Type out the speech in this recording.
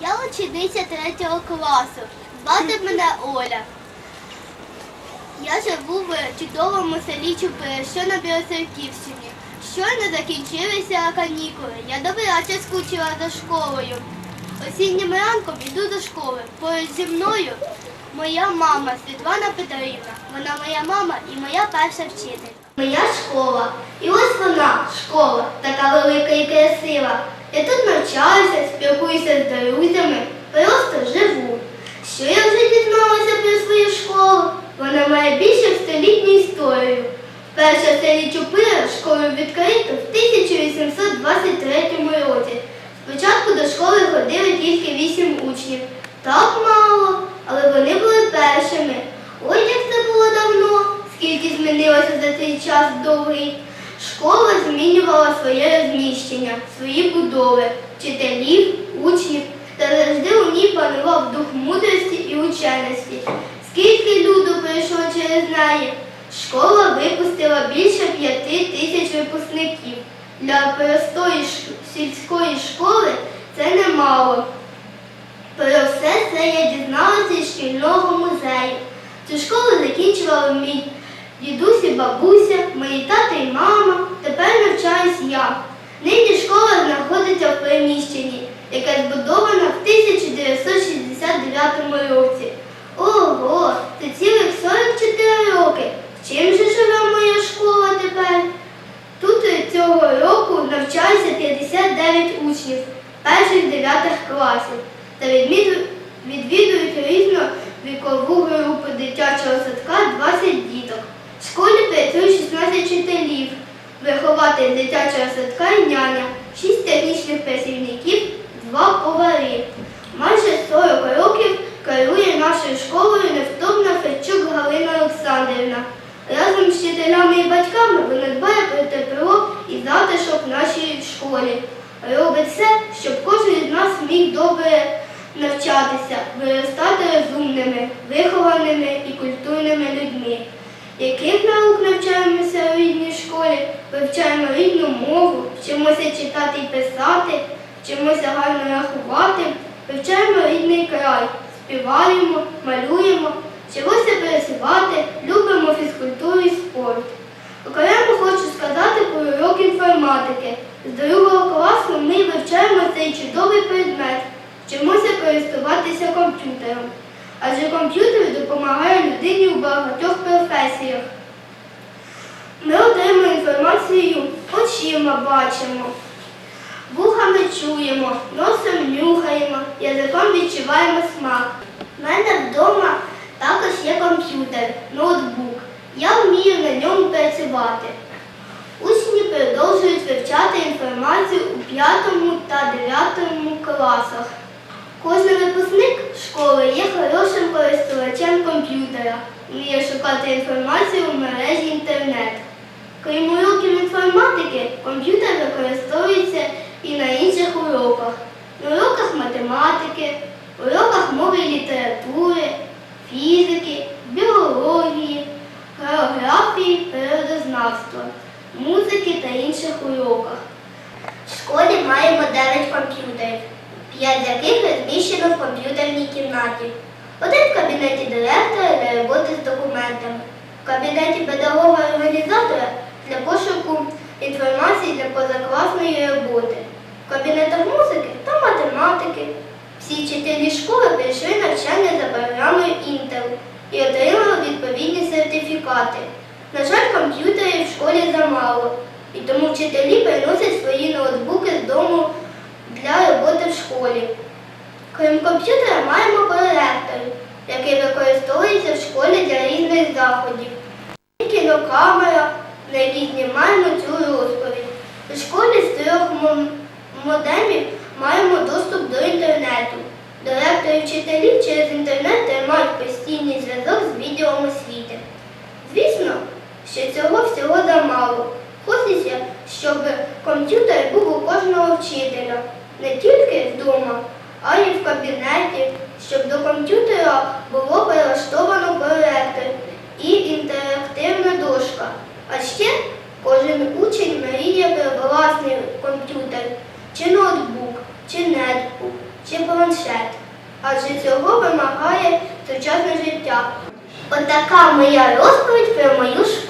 Я учениця третього класу. Звати мене Оля. Я живу в чудовому селі Чупи, що на Білоцерківщині. Щойно закінчилися канікули. Я добряче скучила за школою. Осіннім ранком йду до школи. Поруч зі мною моя мама Світлана Петрівна. Вона моя мама і моя перша вчитель. Моя школа. І ось вона, школа, така велика і красива. Я тут навчаюся, спілкуюся з друзями, просто живу. Що я вже дізналася про свою школу? Вона має більше столітню історію. Перша селі Чупира школу відкрито в 1823 році. Спочатку до школи ходили тільки вісім учнів. Так мало, але вони були першими. Ой, як це було давно, скільки змінилося за цей час довгий. Школа змінювала своє розміщення, свої будови, вчителів, учнів, та завжди у ній панував дух мудрості і ученості. Скільки люду пройшло через неї, школа випустила більше п'яти тисяч випускників. Для простої сільської школи це немало. Про все це я дізналася із шкільного музею. Цю школу закінчували мій дідусь і бабуся, мої тато і мама. Тепер навчаюсь я. Нині школа знаходиться в приміщенні, яке збудовано в 1969 році. Ого, це цілих 44 роки. Чим же живе моя школа тепер? Тут цього року навчається 59 учнів перших 9 класів та відміду- відвідують різну вікову групу дитячого садка 20 діток. В школі 16 вчителів, вихователь дитячого садка і няня, 6 технічних працівників, 2 повари. Майже 40 років керує нашою школою невтомна Федчук Галина Олександрівна. Разом з вчителями і батьками вона дбає про тепло і затишок в нашій школі. Робить все, щоб кожен із нас міг добре навчатися, виростати розумними, вихованими і культурними людьми. Яких наук навчаємося у рідній школі? Вивчаємо рідну мову, вчимося читати і писати, вчимося гарно рахувати, вивчаємо рідний край, співаємо, малюємо, вчимося пересувати, любимо фізкультуру і спорт. Окремо хочу сказати про урок інформатики. З другого класу ми вивчаємо цей чудовий предмет, вчимося користуватися комп'ютером. Адже комп'ютер допомагає людині у багатьох професіях. Ми отримуємо інформацію очима бачимо, вухами чуємо, носом нюхаємо, язиком відчуваємо смак. У мене вдома також є комп'ютер, ноутбук. Я вмію на ньому працювати. Учні продовжують вивчати інформацію у 5 та 9 класах. Кожен випускник школи є хорошим користувачем комп'ютера, вміє шукати інформацію у мережі інтернет. Крім уроків інформатики, комп'ютер використовується і на інших уроках. На уроках математики, уроках мови і літератури, фізики, біології, географії, природознавства, музики та інших уроках. В школі маємо 9 комп'ютерів, 5 з яких розміщено в комп'ютерній кімнаті. Один в кабінеті директора для роботи з документами, в кабінеті педагога-організатора для пошуку інформації для позакласної роботи, в кабінетах музики та математики. Всі вчителі школи прийшли навчання за програмою Intel і отримали відповідні сертифікати. На жаль, комп'ютерів в школі замало, і тому вчителі приносять свої ноутбуки з дому для роботи в школі. Крім комп'ютера, маємо проектор, який використовується в школі для різних заходів. Кінокамера, на якій знімаємо цю розповідь. У школі з трьох мо- модемів маємо доступ до інтернету. Директори вчителі через інтернет тримають постійний зв'язок з відділом освіти. Звісно, що цього всього замало. Хочеться, щоб комп'ютер був у кожного вчителя, не тільки вдома, а й в кабінеті, щоб до комп'ютера було прилаштовано проектор і інтерактивна дошка. А ще кожен учень мріє про власний комп'ютер, чи ноутбук, чи нетбук, чи планшет, адже цього вимагає сучасне життя. Отака моя розповідь про мою школу.